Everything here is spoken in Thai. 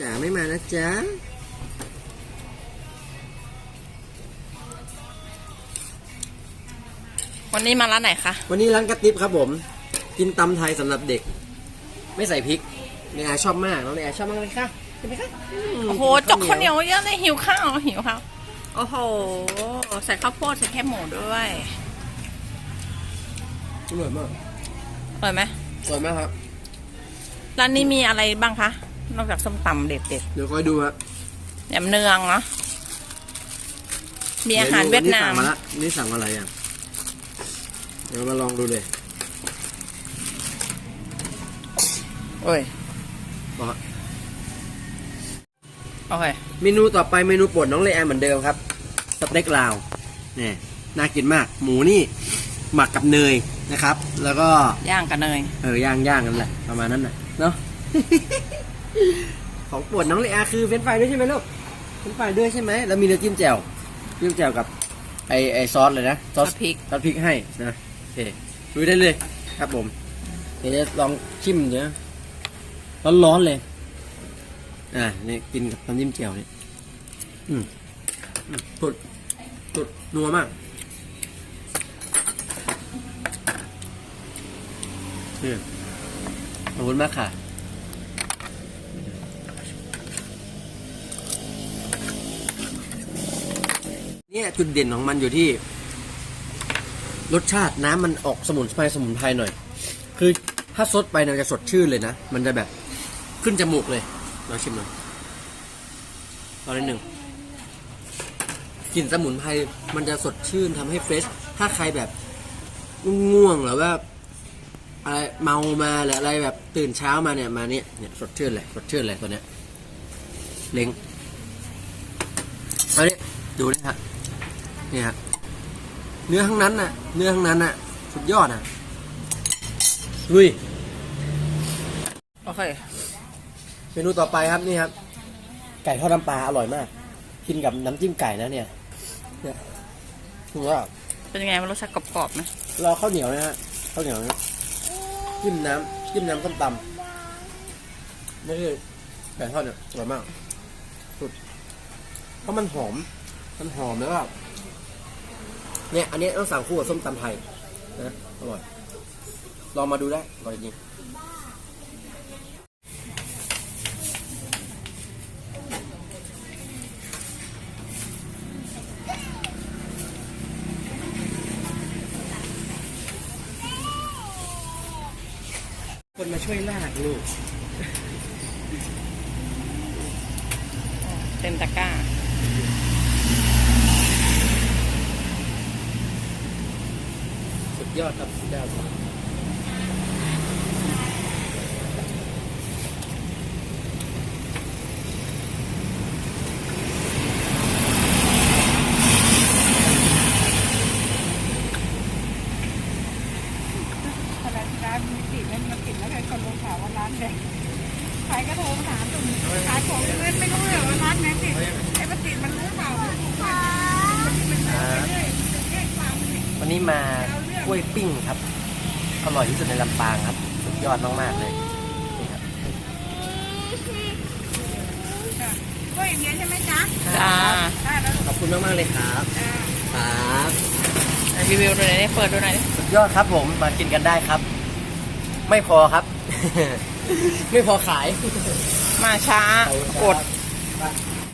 จ๋าไม่มานะจ๊ะวันนี้มาร้านไหนคะ วันนี้ร้านกระติบครับผม กินตำไทยสำหรับเด็ก ไม่ใส่พริกเนยอาชอบมากน้องเนยอาชอบมากเลยค่ะเห็นไหมคะมโอ้โหจกข้าวเหนียวเยอะเลยหิวข้าวหิวข้าวโอ้โห ใส่ข้าวโพดใส่แคบหมูด้วยอร่อยมากอร่อยไหมอร่อยมากครับร้านนี้มีอะไรบ้างคะ นอกจากส้มตำเด็ดเดี๋ยวคอยดูครับๆแหนมเนืองเนาะมีอาหารเวียดนามนี่สั่งมาละนี่สั่งอะไรอะเดี๋ยวมาลองดูเลยโอ้ยบอกว่าโอเคเมนูต่อไปเมนูโปรดน้องเลแอนเหมือนเดิมครับสเต็กลาวเนี่ยน่ากินมาก หมูนี่หมักกับเนยนะครับ แล้วก็ย่างกันเนยเออย่างย่างกันแหละประมาณนั้นน่ะเนาะ ของโปรดน้องเลอาคือเฟรนช์ฟรายด้วยใช่ไหมลูกเฟรนช์ฟรายด้วยใช่ไหมแล้วมีน้ำจิ้มแจ่วจิ้มแจ่วกับไอไอซอสเลยนะซอสซอสพริกซอสพริกให้นะโอเคดูได้เลยครับผม เดี๋ยวจะลองชิมเดี๋ยวร้อนๆเลย อ่านี่กินกับน้ำจิ้มแจ่วนี่อืมอืมสุดสุดนัวมากนี่ขอบคุณมากค่ะ เนี่ยจุดเด่นของมันอยู่ที่ รสชาติน้ำมันออกสมุนไพรสมุนไพรหน่อย คือถ้าซดไปเนี่ยมันจะสดชื่นเลยนะ มันจะแบบขึ้นจมูกเลยลองชิมหน่อยตอนนิดหนึ่งกลิ่นสมุนไพรมันจะสดชื่นทำให้เฟรชถ้าใครแบบง่วงหรือว่าอะไรเมามาหรืออะไรแบบตื่นเช้ามาเนี่ยมาเนี่ยเนี่ยสดชื่นเลยสดชื่นเลยตัวเนี้ยเล้งเอาเนี่ยดูนี่ฮะ นี่ฮะเนื้อทั้งนั้นน่ะ เนื้อทั้งนั้นน่ะ สุดยอดอะลุย โอเค เมนูต่อไปครับนี่ครับ ไก่ทอดน้ำปลาอร่อยมาก กินกับน้ำจิ้มไก่นะเนี่ย เนี่ยคือว่า เป็นยังไงมันรสชาติกรอบๆไหมรอข้าวเหนียวนะฮะ ข้าวเหนียวนะจิ้มน้ำจิ้มน้ำส้มตำนี่คือไก่ทอดเนี่ยอร่อยมาก สุด เพราะมันหอม มันหอมแล้วก็ เนี่ยอันนี้ต้องสั่งคู่กับส้มตำไทยนะอร่อยลองมาดูได้อร่อยจริงคนมาช่วยลากลูก เต็มตะกร้า สุด ยอดครับสุดยอดครับพนักงานมีติดนั่นมาติดแล้วใครคนลงข่าวว่าร้านแดงใครก็โทรมาถามตุ่มขายของเล่นไม่รู้เลยว่าร้านไหนติดไอ้ปติดมันรู้เปล่ามันถูกป่ะมันเป็นเรื่อยๆเรื่อยๆความเนี่ย วันนี้มาก ล้วยปิ้งครับ อร่อยที่สุดในลำปางครับ สุดยอดมากๆเลยนี่ครับค่ะก็อย่างเงี้ยใช่ไหมจ๊ะจ้าได้แล้วขอบคุณมากๆเลยครับจ้าครับรีวิวดูหน่อยดิเปิดดูหน่อยดิสุดยอดครับผมมากินกันได้ครับ ไม่พอครับ ไม่พอขาย มาช้า กด